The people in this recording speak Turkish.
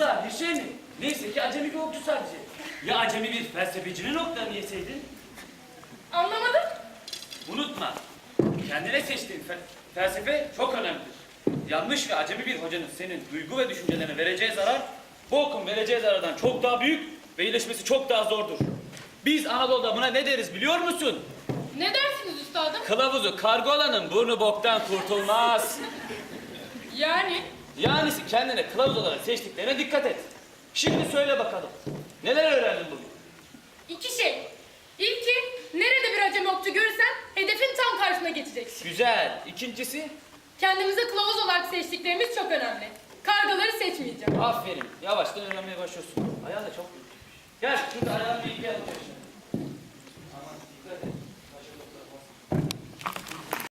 da bir şey mi? Neyse ki acemi bir okçu sadece. Ya acemi bir felsefecinin oklarını yeseydin? Anlamadım. Unutma, kendine seçtiğin fe- felsefe çok önemlidir. Yanlış ve acemi bir hocanın senin duygu ve düşüncelerine vereceği zarar, bu okun vereceği zarardan çok daha büyük ve iyileşmesi çok daha zordur. Biz Anadolu'da buna ne deriz biliyor musun? Ne dersiniz üstadım? Kılavuzu kargo olanın burnu boktan kurtulmaz. Yani Yani kendine kılavuz olarak seçtiklerine dikkat et. Şimdi söyle bakalım. Neler öğrendin bugün? iki şey. İlki nerede bir acemi okçu görürsen hedefin tam karşısına geçeceksin. Güzel. İkincisi? Kendimize kılavuz olarak seçtiklerimiz çok önemli. Kargaları seçmeyeceğim. Aferin. Yavaştan öğrenmeye başlıyorsun. Ayağın da çok büyük. Gel şurada ayağını bir